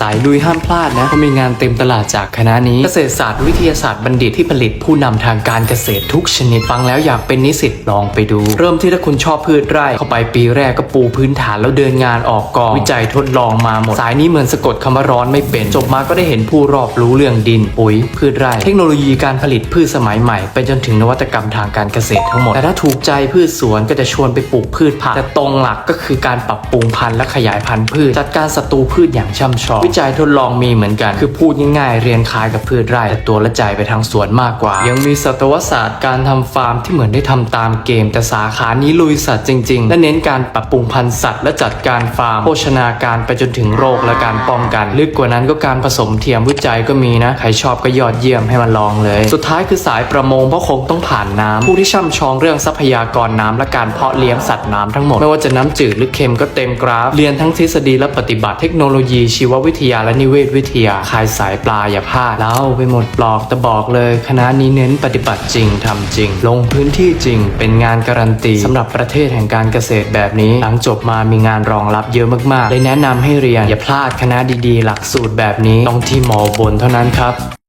สายลุยห้ามพลาดนะเพราะมีงานเต็มตลาดจากคณะนี้ เกษตรศาสตร์วิทยาศาสตร์บัณฑิตที่ผลิตผู้นำทางการเกษตรทุกชนิดฟังแล้วอยากเป็นนิสิตลองไปดู เริ่มที่ถ้าคุณชอบพืชไร่เข้าไปปีแรกก็ปูพื้นฐานแล้วเดินงานออกกองวิจัยทดลองมาหมด สายนี้เหมือนสะกดคำว่าร้อนไม่เป็น จบมาก็ได้เห็นผู้รอบรู้เรื่องดินปุ๋ยพืชไร่ เทคโนโลยีการผลิตพืชสมัยใหม่ไปจนถึงนวัตกรรมทางการเกษตรทั้งหมดแต่ถ้าถูกใจพืชสวนก็จะชวนไปปลูกพืชผักแต่ตรงหลักก็คือการปรับปรุงพันธุ์และขยายพันธุ์พืชจัดการศัตรูพืชอย่างช่ำชองวิจัยทดลองมีเหมือนกัน คือพูดง่ายๆเรียนคล้ายกับพืชไร่แต่ตัวละใจไปทางสวนมากกว่า ยังมีสัตวศาสตร์การทำฟาร์มที่เหมือนได้ทำตามเกม แต่สาขานี้ลุยสัตว์จริง ๆ และเน้นการปรับปรุงพันธุ์สัตว์และจัดการฟาร์มโภชนาการไปจนถึงโรคและการป้องกัน ลึกกว่านั้นก็การผสมเทียมวิจัยก็มีนะใครชอบก็ยอดเยี่ยมให้มันลองเลย สุดท้ายคือสายประมงเพราะคงต้องผ่านน้ำผู้ที่ช่ำชองเรื่องทรัพยากรน้ำและการเพาะเลี้ยงสัตว์น้ำทั้งหมดไม่ว่าจะน้ำจืดหรือเค็มก็เต็มกราฟเรียนทั้งทฤษฎีและปฏิบัติเทคโนโลยีชีววิทยาและนิเวศวิทยาคายสายปลาอย่าพลาดเล่าไปหมดปลอกแต่บอกเลยคณะนี้เน้นปฏิบัติจริงทำจริง ลงพื้นที่จริง เป็นงานการันตีสำหรับประเทศแห่งการเกษตรแบบนี้ หลังจบมามีงานรองรับเยอะมากๆเลยแนะนำให้เรียนอย่าพลาดคณะดีๆ หลักสูตรแบบนี้ต้องที่มอบนเท่านั้นครับ